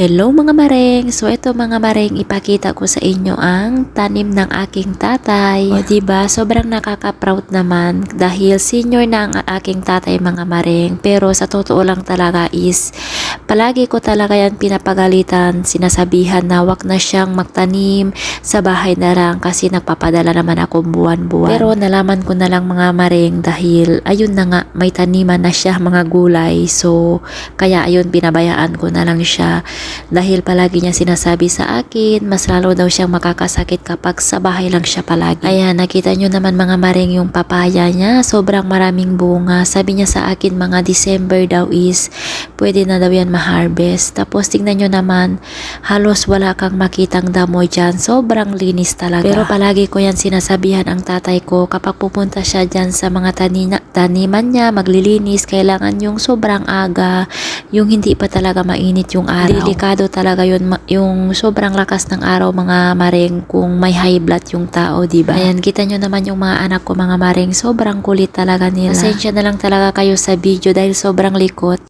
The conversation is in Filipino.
Hello mga mareng! So ito mga mareng, ipakita ko sa inyo ang tanim ng aking tatay. O diba, sobrang nakaka-proud naman dahil senior na ang aking tatay mga mareng. Pero sa totoo lang talaga is, palagi ko talaga yan pinapagalitan, sinasabihan na wag na siyang magtanim sa bahay na lang kasi nagpapadala naman ako buwan-buwan. Pero nalaman ko na lang mga mareng dahil ayun na nga, may taniman na siya mga gulay. So, kaya ayun, binabayaan ko na lang siya dahil palagi niya sinasabi sa akin, mas lalo daw siyang makakasakit kapag sa bahay lang siya palagi. Ayan, nakita nyo naman mga maring yung papaya niya, sobrang maraming bunga. Sabi niya sa akin mga December daw is, pwede na daw yan ma-harvest. Tapos tingnan nyo naman, halos wala kang makitang damo dyan. Sobrang linis talaga. Pero palagi ko yan sinasabihan ang tatay ko kapag pupunta siya dyan sa mga tanina, taniman niya, maglilinis, kailangan yung sobrang aga, yung hindi pa talaga mainit yung araw. Delikado talaga yun, yung sobrang lakas ng araw mga mareng kung may high blood yung tao, ba? Ayan, kita nyo naman yung mga anak ko mga mareng, sobrang kulit talaga nila. Pasensya na lang talaga kayo sa video dahil sobrang likot.